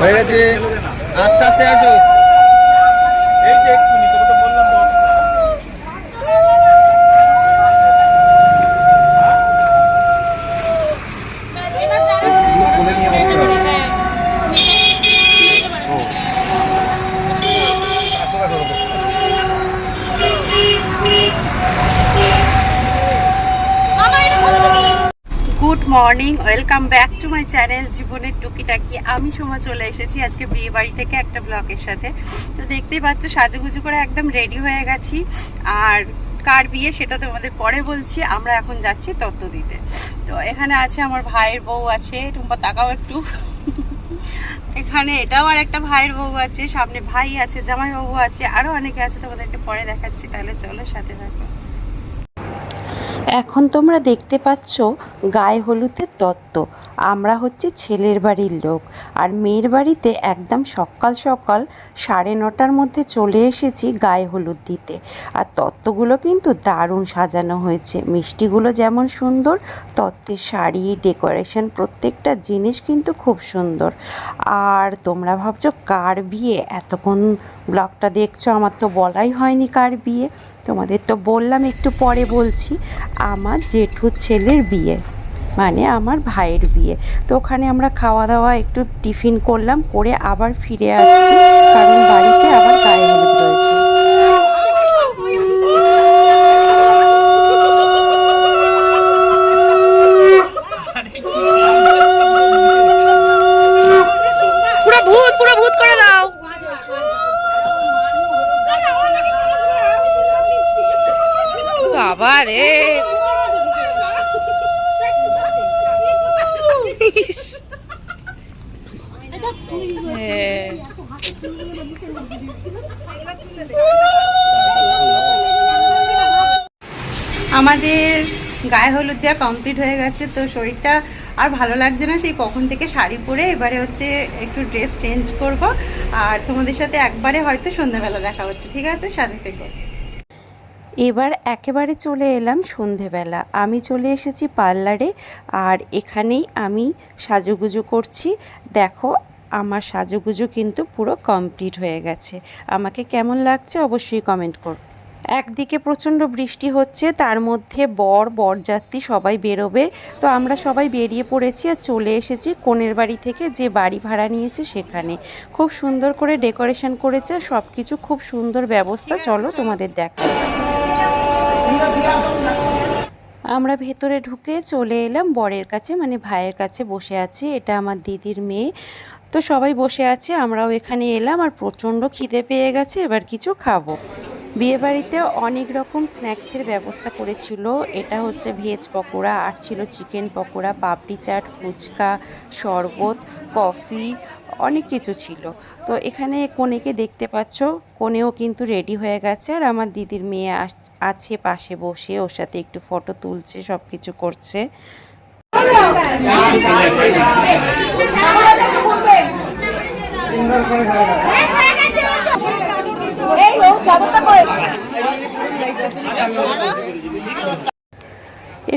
হয়ে গেছে। আস্তে আস্তে আসো। এই যে এক্ষুনি তোকে তো বললাম বলে নিয়ে বসতে হবে। হ্যাঁ এত দেখো দেখো। মামা এটা খোলো তুমি good morning welcome back to my channel জীবনের টুকিটাকি আমি সময় চলে এসেছি আজকে বিয়ে বাড়ি থেকে একটা ব্লগের সাথে। তো দেখতেই পাচ্ছ, সাজুগুজু করে একদম রেডি হয়ে গেছি। আর কার বিয়ে সেটা তোমাদের পরে বলছি, আমরা এখন যাচ্ছি তত্ত্ব দিতে। তো এখানে আছে আমার ভাইয়ের বউ আছে, টুম্পা তাকাও একটু। এখানে এটাও আর একটা ভাইয়ের বউ আছে, সামনে ভাই আছে জামাই বাবু আছে আরও অনেকে আছে, তোমাদেরকে পরে দেখাচ্ছি, তাহলে চলো সাথে থাকো। এখন তোমরা দেখতে পাচ্ছ গায়ে হলুদের তত্ত্ব আমরা হচ্ছে ছেলের বাড়ির লোক। আর মেয়ের বাড়িতে একদম সকাল সকাল সাড়ে নটার মধ্যে চলে এসেছি গায়ে হলুদ দিতে। আর তত্ত্বগুলো কিন্তু দারুণ সাজানো হয়েছে। মিষ্টিগুলো যেমন সুন্দর, তত্ত্বের শাড়ি, ডেকোরেশন, প্রত্যেকটা জিনিস কিন্তু খুব সুন্দর। আর তোমরা ভাবছ, কার বিয়ে? এতক্ষণ ব্লগটা দেখছ, আমার তো বলাই হয়নি কার বিয়ে। তোমাদের তো বললাম, একটু পরে বলছি। আমার জেঠুর ছেলের বিয়ে মানে আমার ভাইয়ের বিয়ে। তো ওখানে আমরা খাওয়া দাওয়া একটু টিফিন করলাম, করে আবার ফিরে আসছি, কারণ বাড়িতে আবার গায়ে হলুদ রয়েছে পুরো ভূত পুরো ভূত করে দাও বাবা রে। আমাদের গায়ে হলুদ দেওয়া কমপ্লিট হয়ে গেছে, তো শরীরটা আর ভালো লাগছে না। সেই কখন থেকে শাড়ি পরে এবারে হচ্ছে একটু ড্রেস চেঞ্জ করব। আর তোমাদের সাথে একবারে হয়তো সন্ধ্যাবেলা দেখা হচ্ছে। ঠিক আছে? সাথে থেকে। এবার একেবারে চলে এলাম সন্ধেবেলা। আমি চলে এসেছি পার্লারে আর এখানেই আমি সাজুগুজু করছি। দেখো আমার সাজুগুজু কিন্তু পুরো কমপ্লিট হয়ে গেছে। আমাকে কেমন লাগছে অবশ্যই কমেন্ট করো। একদিকে প্রচণ্ড বৃষ্টি হচ্ছে তার মধ্যে বর বরযাত্রী সবাই বেরোবে। তো আমরা সবাই বেরিয়ে পড়েছি আর চলে এসেছি কোণের বাড়ি থেকে যে বাড়ি ভাড়া নিয়েছে সেখানে। খুব সুন্দর করে ডেকোরেশন করেছে সব কিছু খুব সুন্দর ব্যবস্থা। চলো তোমাদের দেখা আমরা ভেতরে ঢুকে চলে এলাম বরের কাছে মানে ভাইয়ের কাছে বসে আছি। এটা আমার দিদির মেয়ে। তো সবাই বসে আছে, আমরাও এখানে এলাম আর প্রচণ্ড খিদে পেয়ে গেছে, এবার কিছু খাব। বিয়েবাড়িতে অনেক রকম স্ন্যাক্সের ব্যবস্থা করেছিল। এটা হচ্ছে ভেজ পকোড়া, আর ছিল চিকেন পকোড়া, পাপড়ি চাট, ফুচকা, শরবত, কফি, অনেক কিছু ছিল। তো এখানে কোনেকে দেখতে পাচ্ছ? কোনেও কিন্তু রেডি হয়ে গেছে, আর আমার দিদির মেয়ে আস- আছে পাশে বসে ওর সাথে একটু ফটো তুলছে সব কিছু করছে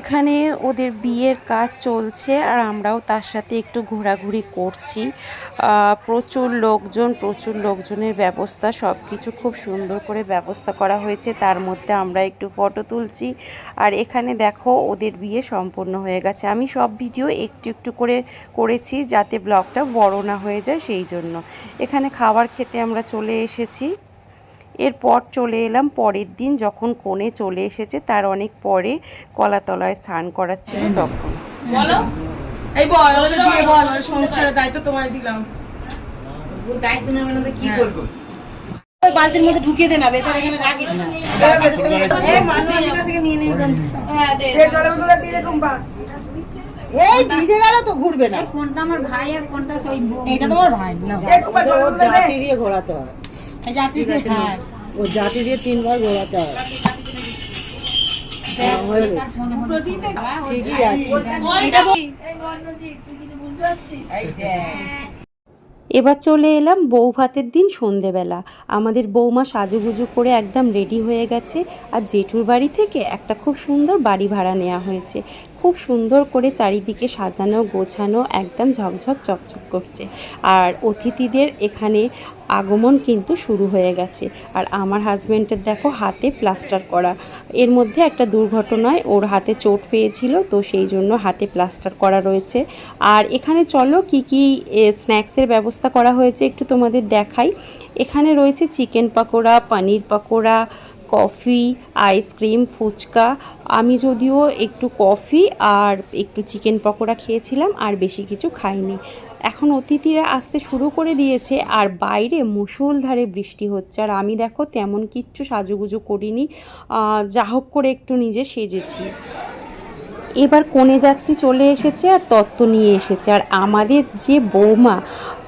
এখানে ওদের বিয়ের কাজ চলছে আর আমরাও তার সাথে একটু ঘোরাঘুরি করছি। প্রচুর লোকজন, প্রচুর লোকজনের ব্যবস্থা সব কিছু খুব সুন্দর করে ব্যবস্থা করা হয়েছে। তার মধ্যে আমরা একটু ফটো তুলছি। আর এখানে দেখো ওদের বিয়ে সম্পূর্ণ হয়ে গেছে। আমি সব ভিডিও একটু একটু করে করেছি যাতে ব্লগটা বড় না হয়ে যায়, সেই জন্য। এখানে খাবার খেতে আমরা চলে এসেছি। এরপর চলে এলাম পরের দিন যখন কোণে চলে এসেছে তার অনেক পরে কলাতলায় স্নান করাচ্ছিল তখন এই বল বল সংসারের দায়িত্ব তোমায় দিলাম ওই বালতির মধ্যে ঢুকিয়ে দে না ভেতরে এখানে রাখিস না এই মানুষের কাছ থেকে নিয়ে নিবি হ্যাঁ দে এই জলের বোতলে দিয়ে দে টুম্পা এই ভিজে গেল তো ঘুরবে না কোনটা আমার ভাই আর কোনটা এটা তোমার ভাই না এই টুম্পা জলের বোতলে দে দিয়ে ঘোরাতে হয় এই হ্যাঁ ও জাতি দিয়ে তিনবার ঘোরাতে হয়। ঠিকই আছে। এবার চলে এলাম বউ ভাতের দিন সন্ধেবেলা। আমাদের বৌমা সাজুগুজু করে একদম রেডি হয়ে গেছে। আর জেঠুর বাড়ি থেকে একটা খুব সুন্দর বাড়ি ভাড়া নেওয়া হয়েছে। খুব সুন্দর করে চারিদিকে সাজানো, গোছানো, একদম ঝকঝক, চকচক করছে। আর অতিথিদের এখানে আগমন কিন্তু শুরু হয়ে গেছে। আর আমার হাজব্যান্ডের দেখো হাতে প্লাস্টার করা। এর মধ্যে একটা দুর্ঘটনায় ওর হাতে চোট পেয়েছিল, তো সেই জন্য হাতে প্লাস্টার করা রয়েছে। আর এখানে চলো কি কি স্ন্যাক্সের ব্যবস্থা করা হয়েছে একটু তোমাদের দেখাই। এখানে রয়েছে chicken pakora paneer pakora coffee ice cream phuchka. আমি যদিও একটু কফি আর একটু চিকেন পকোড়া খেয়েছিলাম আর বেশি কিছু খাইনি। এখন অতিথিরা আসতে শুরু করে দিয়েছে আর বাইরে মুষলধারে বৃষ্টি হচ্ছে। আর আমি দেখো তেমন কিচ্ছু সাজুগুজু করিনি। যা হোক করে একটু নিজে সেজেছি। এবার কোণে যাত্রী চলে এসেছে আর তত্ত্ব নিয়ে এসেছে। আর আমাদের যে বৌমা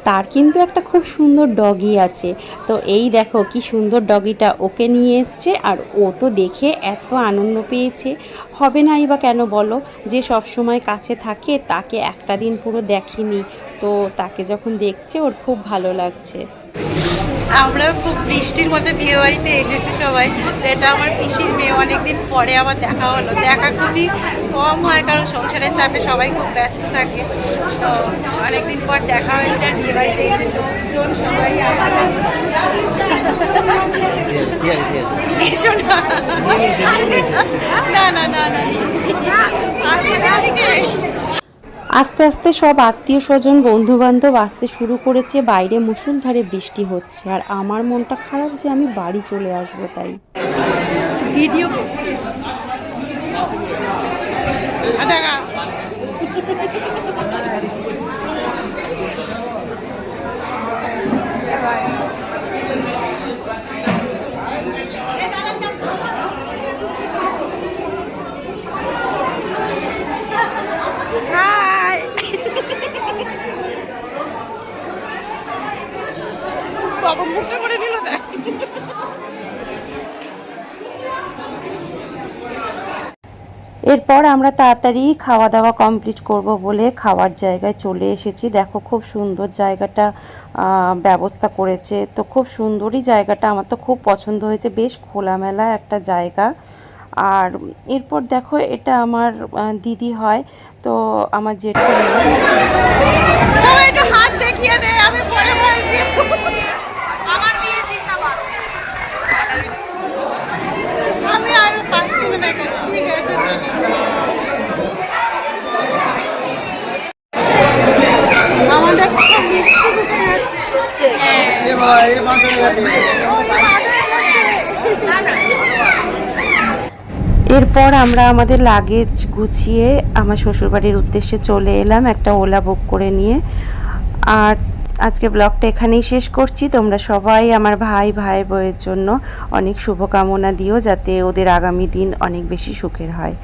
তার কিন্তু একটা খুব সুন্দর ডগি আছে। তো এই দেখো কি সুন্দর ডগিটা ওকে নিয়ে এসছে আর ও তো দেখে এত আনন্দ পেয়েছে। হবে নাই বা কেন বলো? যে সব সময় কাছে থাকে, তাকে একটা দিন পুরো দেখিনি। তো তাকে যখন দেখছে, ওর খুব ভালো লাগছে। আমরাও খুব বৃষ্টির মধ্যে বিয়ে বাড়িতে এসেছি সবাই। এটা আমার পিসির মেয়ে, অনেকদিন পরে আবার দেখা হলো। দেখা খুবই কম হয়, কারণ সংসারের চাপে সবাই খুব ব্যস্ত থাকে। তো অনেকদিন পর দেখা হয়েছে আর বিয়ে বাড়িতে এসে লোকজন সবাই আসছে এসো না না না না না আসো না এদিকে। আস্তে আস্তে সব আত্মীয় স্বজন, বন্ধুবান্ধব আসতে শুরু করেছে। বাইরে মুসুলধারে বৃষ্টি হচ্ছে। আর আমার মনটা খারাপ যে আমি বাড়ি চলে আসব তাই। ভিডিও করছি হাই বাবা মুখটা করে নিল দেখ এরপর আমরা তাড়াতাড়ি খাওয়া দাওয়া কমপ্লিট করব বলে খাওয়ার জায়গায় চলে এসেছি। দেখো, খুব সুন্দর জায়গাটা ব্যবস্থা করেছে। তো খুব সুন্দরই জায়গাটা, আমার তো খুব পছন্দ হয়েছে। বেশ খোলামেলা একটা জায়গা। আর এরপর দেখো, এটা আমার দিদি হয়। তো আমার হাত দেখিয়ে দে আমি পরে বলছি আমার বিয়ে জিন্দাবাদ আমি আর পাচ্ছি না দেখো ঠিক আছে আমাদের সব মিষ্টি ঢুকে গেছে এরপর আমরা আমাদের লাগেজ গুছিয়ে আমার শ্বশুরবাড়ির উদ্দেশ্যে চলে এলাম একটা ওলা বুক করে নিয়ে। আর আজকে ব্লগটা এখানেই শেষ করছি। তোমরা সবাই আমার ভাই ভাই বউয়ের জন্য অনেক শুভকামনা দিও যাতে ওদের আগামী দিন অনেক বেশি সুখের হয়।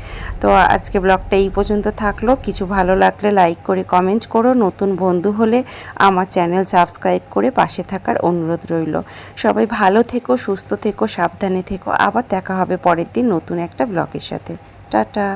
তো আজকে ব্লগটা এই পর্যন্ত থাকল। কিছু ভালো লাগলে লাইক করে কমেন্ট করো। নতুন বন্ধু হলে আমার চ্যানেল সাবস্ক্রাইব করে পাশে থাকার অনুরোধ রইল। সবাই ভালো থেকো, সুস্থ থেকো, সাবধানে থেকো। আবার দেখা হবে পরের দিন নতুন একটা ব্লগের সাথে। টাটা।